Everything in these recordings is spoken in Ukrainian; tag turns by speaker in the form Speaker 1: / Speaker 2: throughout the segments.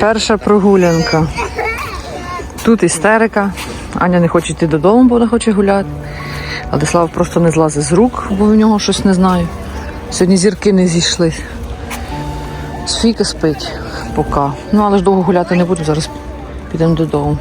Speaker 1: Перша прогулянка. Тут істерика. Аня не хоче йти додому, бо вона хоче гуляти. Владислав просто не злазить з рук, бо в нього щось не знаю. Сьогодні зірки не зійшли. Софійка спить поки. Ну, але ж довго гуляти не буду, зараз підемо додому.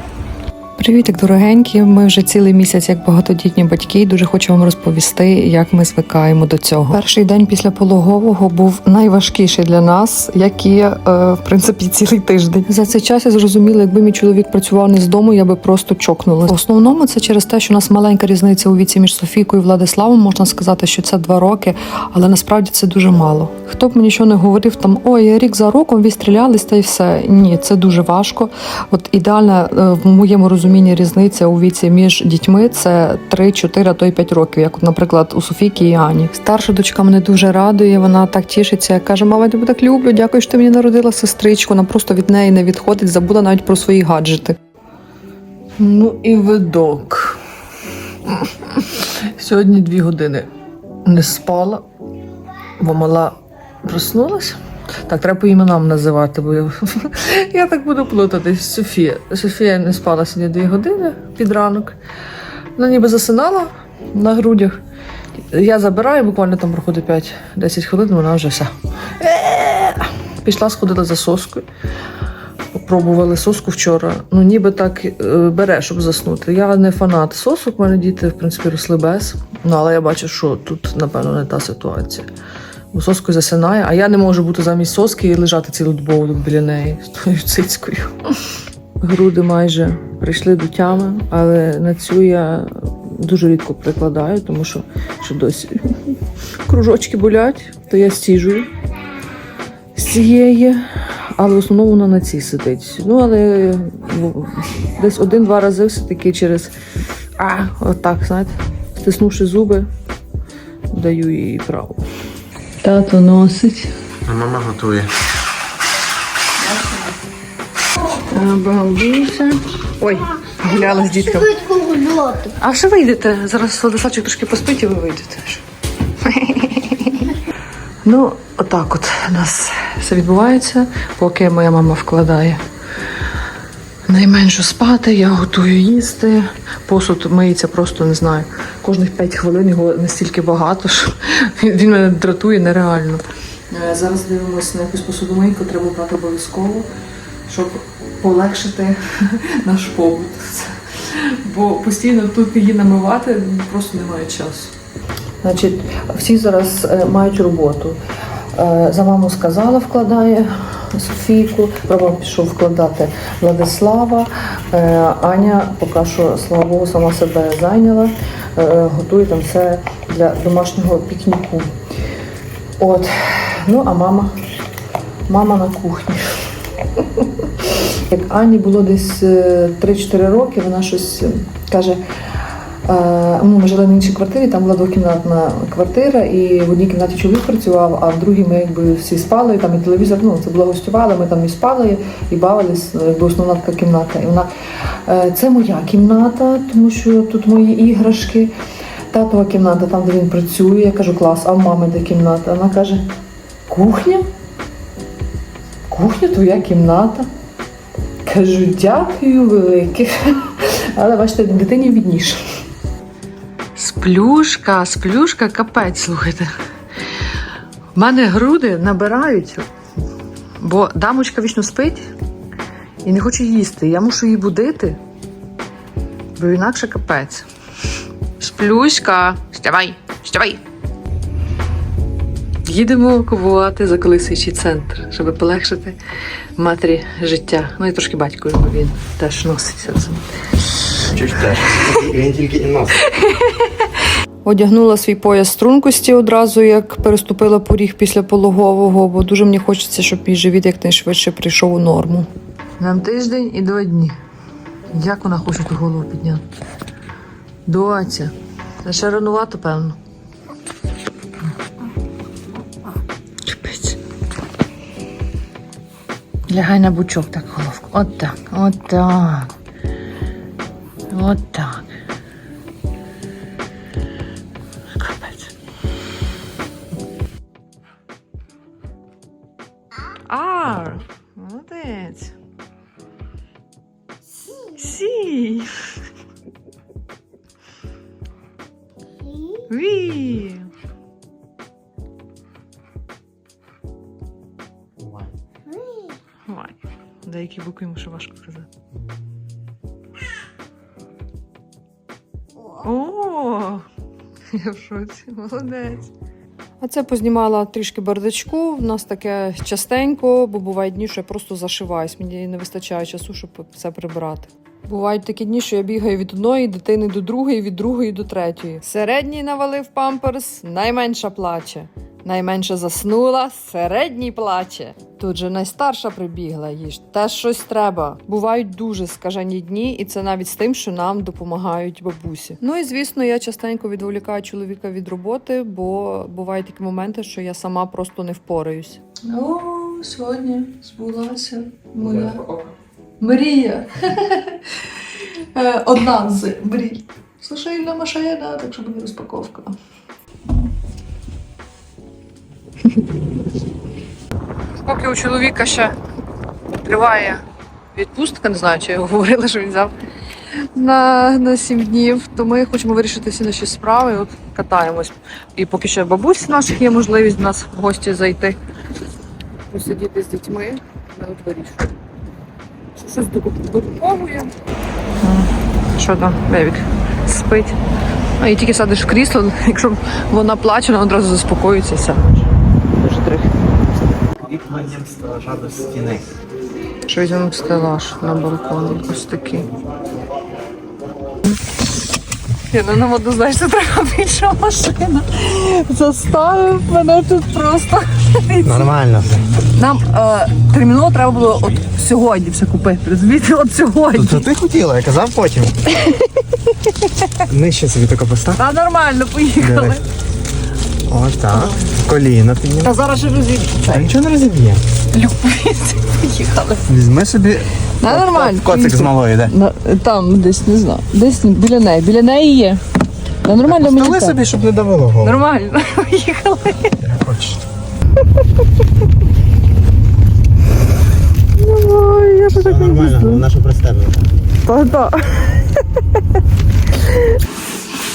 Speaker 2: Привітик, дорогенькі. Ми вже цілий місяць як багатодітні батьки. і Дуже хочу вам розповісти, як ми звикаємо до цього. Перший день після пологового був найважкіший для нас, як і е, в принципі цілий тиждень. За цей час я зрозуміла, якби мій чоловік працював не з дому, я би просто чокнула. В основному це через те, що у нас маленька різниця у віці між Софійкою і Владиславом. Можна сказати, що це два роки, але насправді це дуже мало. Хто б мені що не говорив, там ой, рік за роком відстрілялись та й все. Ні, це дуже важко. От ідеальна е, в моєму розумінні різниця у віці між дітьми це 3, 4, а то й 5 років, як, наприклад, у Софійки і Ані. Старша дочка мене дуже радує. Вона так тішиться. каже: Мама, я тебе так люблю. Дякую, що ти мені народила сестричку. Вона просто від неї не відходить, забула навіть про свої гаджети.
Speaker 1: Ну і видок. Сьогодні дві години не спала, бо мала проснулася. Так, треба по іменам називати, бо я, так буду плутатись. Софія. Софія не спала сьогодні дві години під ранок. Вона ніби засинала на грудях. Я забираю, буквально там проходить 5-10 хвилин, вона вже вся. Пішла, сходила за соскою. Пробували соску вчора. Ну, ніби так е, бере, щоб заснути. Я не фанат сосок, у мене діти, в принципі, росли без. Ну, але я бачу, що тут, напевно, не та ситуація. Бо соскою засинає, а я не можу бути замість соски і лежати цілодобово тут біля неї з тою цицькою. Груди майже прийшли до тями, але на цю я дуже рідко прикладаю, тому що, що досі кружочки болять, то я стіжую з цієї, але в основному вона на цій сидить. Ну, але десь один-два рази все-таки через а, отак, знаєте, стиснувши зуби, даю їй право. Тато носить.
Speaker 3: А мама готує.
Speaker 1: Бабуся. Ой, гуляла з дітками.
Speaker 4: Швидко гуляти.
Speaker 1: А що ви йдете? Зараз Владиславчик трошки поспить і ви вийдете. Ну, отак от у нас все відбувається, поки моя мама вкладає найменшу спати, я готую їсти. Посуд миється просто не знаю. Кожних 5 хвилин його настільки багато, що він він мене дратує нереально. Е, Зараз дивимося на якусь посудомийку, треба брати обов'язково, щоб полегшити наш побут. Бо постійно тут її намивати просто немає часу. Значить, всі зараз е, мають роботу. Е, За маму сказала, вкладає Софійку, Рома пішов вкладати Владислава. Е, Аня поки що, слава Богу, сама себе зайняла, е, готує там все для домашнього пікніку. От. Ну, а мама, мама на кухні. Як Ані було десь е, 3-4 роки, вона щось е, каже. Е, Ну, ми жили на іншій квартирі, там була двокімнатна квартира, і в одній кімнаті чоловік працював, а в другій ми якби всі спали, і там і телевізор, ну це була гостювала, ми там і спали, і бавились, ну, якби основна така кімната. І вона е, це моя кімната, тому що тут мої іграшки. Татова кімната, там, де він працює. Я кажу, клас, а в мами де кімната? Вона каже, кухня? Кухня, твоя кімната. Кажу, дякую велике. Але бачите, дитині відніше. Сплюшка, сплюшка, капець, слухайте. У мене груди набирають, бо дамочка вічно спить і не хоче їсти. Я мушу її будити, бо інакше капець. Сплюшка, вставай, вставай. Їдемо купувати заколисуючий центр, щоб полегшити матері життя. Ну і трошки батькові, бо він теж носиться.
Speaker 3: Чуть теж. Він тільки і носить.
Speaker 2: Одягнула свій пояс стрункості одразу, як переступила поріг після пологового, бо дуже мені хочеться, щоб мій живіт якнайшвидше прийшов у норму.
Speaker 1: Нам тиждень і два дні. Як вона хоче ту голову підняти? Доця. Це ще ранувато, певно. Капець. Лягай на бучок так головку. От так, от так. От так. Деякі букви йому ще важко казати. О! Я в шоці, молодець.
Speaker 2: А це познімала трішки бардачку. В нас таке частенько, бо бувають дні, що я просто зашиваюсь. Мені не вистачає часу, щоб все прибрати. Бувають такі дні, що я бігаю від одної дитини до другої, від другої до третьої. Середній навалив памперс, найменша плаче. Найменше заснула, середній плаче. Тут же найстарша прибігла їж. Теж щось треба. Бувають дуже скажені дні, і це навіть з тим, що нам допомагають бабусі. Ну і звісно, я частенько відволікаю чоловіка від роботи, бо бувають такі моменти, що я сама просто не впораюсь.
Speaker 1: О, сьогодні збулася моя мрія. Е, Одна з мрій. Сушильна машина, так що буде розпаковка. Поки у чоловіка ще триває відпустка, не знаю, чи я говорила, що він взяв на, на 7 днів, то ми хочемо вирішити всі наші справи. От катаємось. І поки що бабусь наших є можливість до нас в гості зайти посидіти з дітьми, ми от вирішуємо. Щось докуповує. Що там, бебік? Спить. А і тільки садиш в крісло, якщо вона плаче, вона одразу заспокоюється і все. Дуже трохи.
Speaker 3: Крикненням стража до стіни.
Speaker 1: Що візьмемо стелаж на балкон, ось такий. Я ну, воду знаєш, що треба більша машина. Заставив мене тут просто.
Speaker 3: Нормально все.
Speaker 1: Нам е, терміново треба було от сьогодні все купити. Розумієте, от сьогодні.
Speaker 3: То ти хотіла, я казав потім. Нижче собі тако постав.
Speaker 1: Та нормально, поїхали.
Speaker 3: Диви. Отак. Коліна підніми.
Speaker 1: Та зараз ще розіб'ємо.
Speaker 3: Та нічого не розіб'є.
Speaker 1: Любить, поїхали.
Speaker 3: Візьми собі
Speaker 1: Та нормально.
Speaker 3: коцик з малої, де?
Speaker 1: На, там десь не знаю. Десь біля неї. Біля неї є. Та нормально мені.
Speaker 3: Стали
Speaker 1: так.
Speaker 3: собі, щоб не давило голову.
Speaker 1: Нормально, поїхали.
Speaker 3: Хочеш.
Speaker 1: Ой, я
Speaker 3: Все нормально, вона що пристебнута.
Speaker 1: Та-та.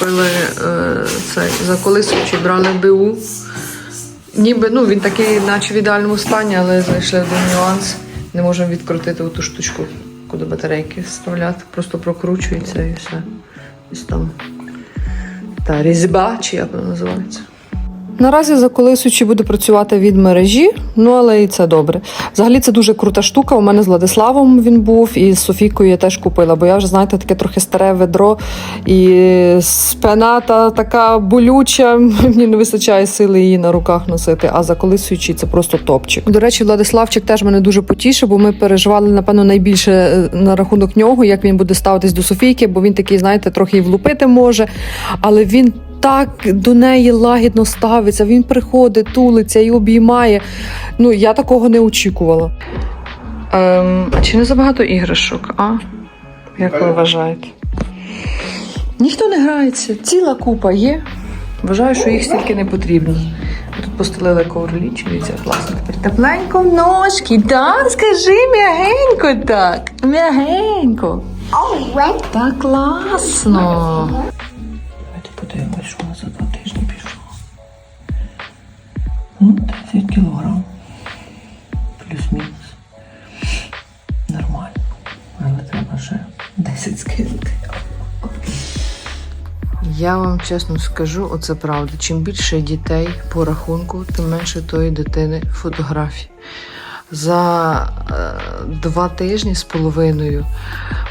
Speaker 1: Пили е, цей чи брали БУ. Ніби ну, він такий, наче в ідеальному стані, але знайшли один нюанс. Не можемо відкрутити ту штучку, куди батарейки вставляти. Просто прокручується і все. Ось там. Та різьба, чи як вона називається.
Speaker 2: Наразі заколисуючи буде працювати від мережі, ну але і це добре. Взагалі це дуже крута штука. У мене з Владиславом він був, і з Софійкою я теж купила, бо я вже знаєте, таке трохи старе ведро і спина та така болюча. Мені не вистачає сили її на руках носити. А заколисуючи це просто топчик. До речі, Владиславчик теж мене дуже потішив, бо ми переживали напевно найбільше е, на рахунок нього, як він буде ставитись до Софійки, бо він такий, знаєте, трохи і влупити може, але він так до неї лагідно ставиться. Він приходить, тулиться і обіймає. Ну, я такого не очікувала.
Speaker 1: Ем, а чи не забагато іграшок, а? Як ви вважаєте? Ніхто не грається, ціла купа є. Вважаю, що їх стільки не потрібно. Тут постелили ковроліч, дивіться, класно. Тепер тепленько в ножки, так, скажи м'ягенько так. М'ягенько. Так класно. Подивимось, що у за два тижні пішло. Ну, 30 кілограм. Плюс-мінус. Нормально. Але треба ще 10 скинути. Я вам чесно скажу, оце правда. Чим більше дітей по рахунку, тим менше тої дитини фотографій. За е, два тижні з половиною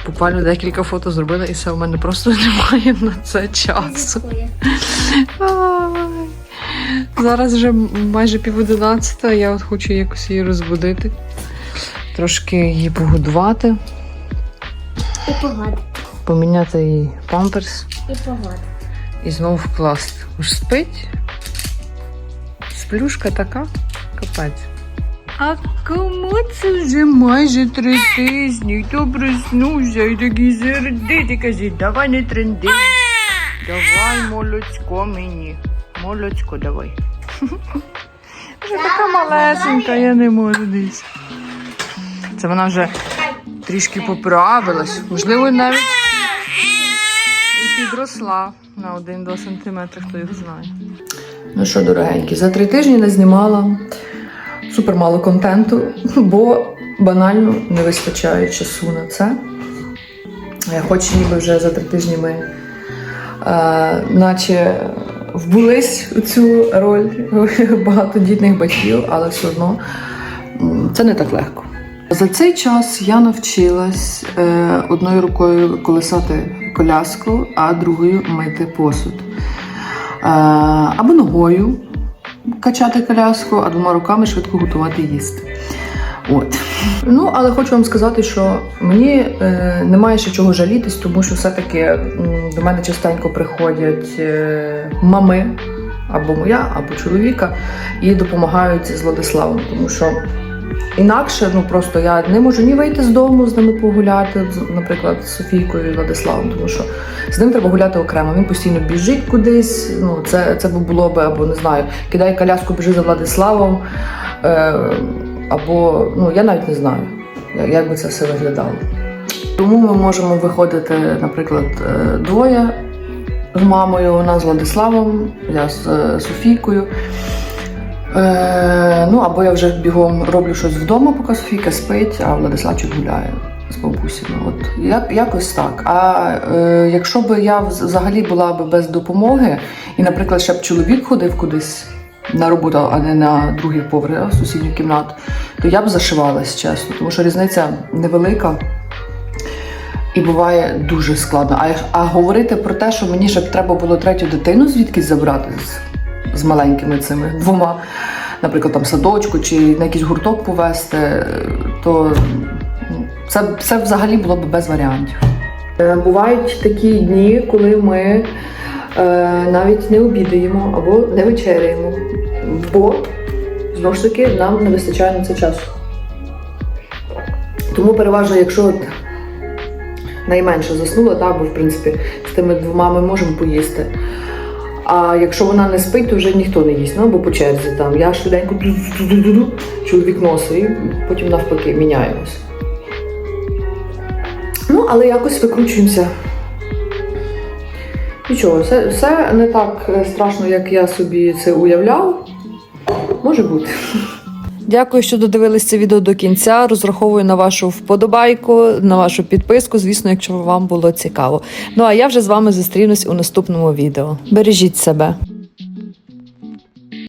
Speaker 1: буквально декілька фото зробила, і все, у мене просто немає на це часу. Зараз вже майже пів одинадцята, я от хочу якось її розбудити, трошки її погодувати,
Speaker 4: І погода.
Speaker 1: поміняти їй памперс
Speaker 4: І погода.
Speaker 1: і знову вкласти. Уж спить. Сплюшка така, капець. А кому це вже майже три тижні? Хто проснувся і такий сердитий каже, давай не тренди. Давай молочко мені. Молочко давай. Вже така малесенька, я не можу десь. Це вона вже трішки поправилась. Можливо, навіть і підросла на 1-2 сантиметри, хто їх знає. Ну що, дорогенькі, за три тижні не знімала супер мало контенту, бо банально не вистачає часу на це. Е, Хоч ніби вже за три тижні ми е, наче вбулись у цю роль багатодітних батьків, але все одно це не так легко. За цей час я навчилась е, одною рукою колесати коляску, а другою мити посуд. Е, або ногою качати коляску, а двома руками швидко готувати їсти. От. Ну, але хочу вам сказати, що мені е, немає ще чого жалітись, тому що все-таки до мене частенько приходять е, мами, або моя, або чоловіка, і допомагають з Владиславом, тому що інакше ну просто я не можу ні вийти з дому з ними погуляти, наприклад, з Софійкою і Владиславом, тому що з ним треба гуляти окремо. Він постійно біжить кудись. Ну, це, це було би, або не знаю, кидає коляску, біжи за Владиславом. Е, або ну я навіть не знаю, як- як би це все виглядало. Тому ми можемо виходити, наприклад, е, двоє з мамою, вона з Владиславом, я з е, Софійкою. Е, ну або я вже бігом роблю щось вдома, поки Софійка спить, а Владиславчик гуляє з бабусями. От як, якось так. А е, якщо б я взагалі була б без допомоги, і, наприклад, ще б чоловік ходив кудись на роботу, а не на другий поверх, сусідню кімнату, то я б зашивалась, чесно, тому що різниця невелика. І буває дуже складно. А, а говорити про те, що мені ще б треба було третю дитину звідкись забрати з, маленькими цими двома, наприклад, там садочку чи на якийсь гурток повезти, то це, це взагалі було б без варіантів. Е, Бувають такі дні, коли ми е, навіть не обідаємо або не вечеряємо, бо знову ж таки нам не вистачає на це часу. Тому переважно, якщо найменше заснула, так, бо в принципі з тими двома ми можемо поїсти. А якщо вона не спить, то вже ніхто не їсть, ну або по черзі там. Я швиденько чоловік носить, і потім навпаки міняємось. Ну, але якось викручуємося. Нічого, все, все не так страшно, як я собі це уявляв. Може бути.
Speaker 2: Дякую, що додивились це відео до кінця. Розраховую на вашу вподобайку, на вашу підписку, звісно, якщо вам було цікаво. Ну а я вже з вами зустрінусь у наступному відео. Бережіть себе.